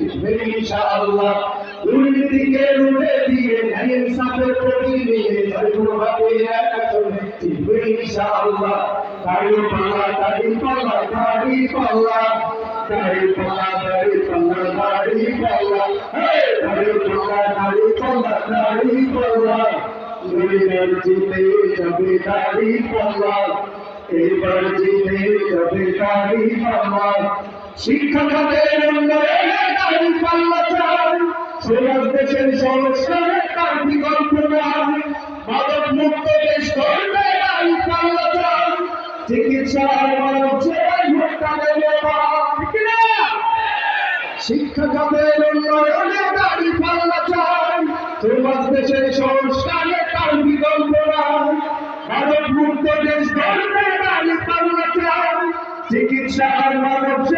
ইনশাআল্লাহ দুর্নীতিকে রুখে দিয়ে ন্যায় ইনসাফের প্রতি নিয়ে জয়পুর এক আসনে ইনশাআল্লাহ দাড়ি পাল্লা দাড়ি পাল্লা দাড়ি পাল্লা দাড়ি পাল্লা দাড়ি পাল্লা দাড়ি পাল্লা দাড়ি পাল্লা দাড়ি পাল্লা দাড়ি পাল্লা এবার জিতে যাবে দাড়ি পাল্লা এবার জিতে যাবে দাড়ি পাল্লা শিক্ষা খাতের উন্নয়নে দাড়ি পাল্লা চাই সমাজ দেশের সংস্কারে তার বিকল্প নাই মুক্ত দেশ করবে পাল্লা পাল্লা তার। নাই মানব মুক্ত দেশ পাল্লা চিকিৎসা আর মানব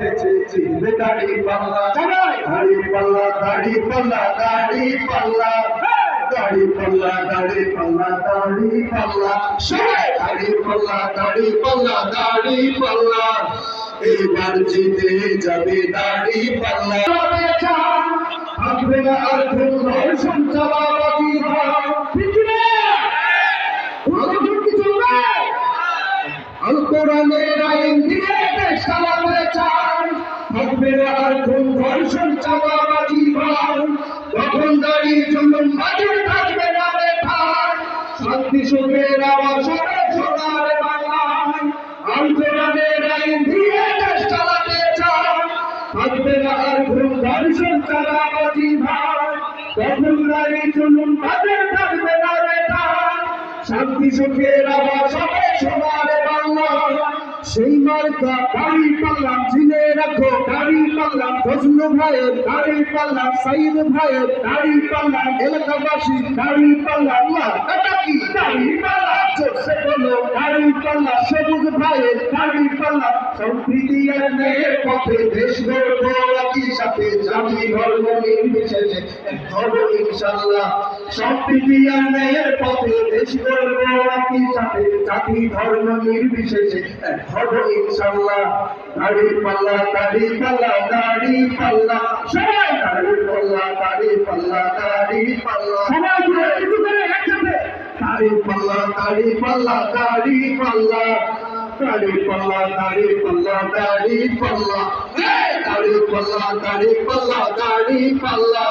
রং উঠেছে জিতবে দাড়ি পাল্লা দাড়ি পাল্লা দাড়ি পাল্লা দাড়ি পাল্লা দাড়ি পাল্লা দাড়ি পাল্লা দাড়ি পাল্লা দাড়ি পাল্লা দাড়ি পাল্লা দাড়ি পাল্লা এবার জিতে যাবে দাড়ি পাল্লা। থাকবে না আর ধর্ষণ কোরআনের আইন দিয়ে দেশ চালাতে চাই থাকবে না আর খুন ধর্ষণ চালাবাজি ভাই তখন দাঁড়িয়ে চলুন বাজে থাকবে না রে ঠাই শান্তি সুখের আওয়াজ শোনে সোনার বাংলায় আল কোরআনের আইন দিয়ে দেশ চালাতে চাই থাকবে না আর খুন ধর্ষণ চালাবাজি ভাই তখন দাঁড়িয়ে চলুন বাজে থাকবে না রে ঠাই সুখের আবার সবে সোনার বাংলা। সেই মার্কা দাড়ি পাল্লা চিনে রাখো দাড়ি পাল্লা ফজলু ভাইয়ের দাড়ি পাল্লা সাইদ ভাইয়ের দাড়ি পাল্লা এলাকাবাসী দাড়ি পাল্লা মার্কাটা কি? দাড়ি পাল্লা জোরসে বলো, দাড়ি পাল্লা সবুজ ভাইয়ের দাড়ি পাল্লা সম্প্রীতি আর ন্যায়ের পথে দেশ গড়ব একই সাথে। জাতি, ধর্ম নির্বিশেষে ধর্ম ইনশাল্লাহ সম্প্রীতি আর ন্যায়ের পথে দেশ গড়ব একই সাথে জাতি ধর্ম নির্বিশেষে এক ধর্ম ইনশাল্লাহ দাড়ি পাল্লা দাড়ি পাল্লা দাড়ি পাল্লা সবাই দাড়ি পাল্লা দাড়ি পাল্লা দাড়ি পাল্লা সবাই একটু করে একসাথে দাড়ি পাল্লা দাড়ি পাল্লা দাড়ি পাল্লা দাড়ি পাল্লা দাড়ি পাল্লা দাড়ি পাল্লা দাড়ি পাল্লা দাড়ি পাল্লা দাড়ি পাল্লা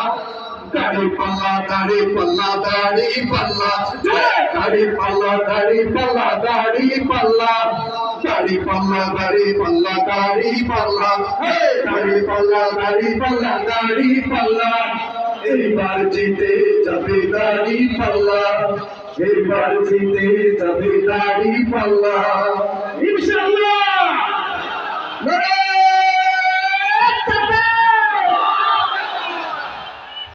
দাড়ি পাল্লা দাড়ি পাল্লা দাড়ি পাল্লা। দাড়ি পাল্লা দাড়ি পাল্লা দাড়ি পাল্লা। দাড়ি পাল্লা দাড়ি পাল্লা দাড়ি পাল্লা। দাড়ি পাল্লা দাড়ি পাল্লা দাড়ি পাল্লা। এইবার জিতে যাবে দাড়ি পাল্লা। এইবার জিতে যাবে দাড়ি পাল্লা। ইনশাআল্লাহ।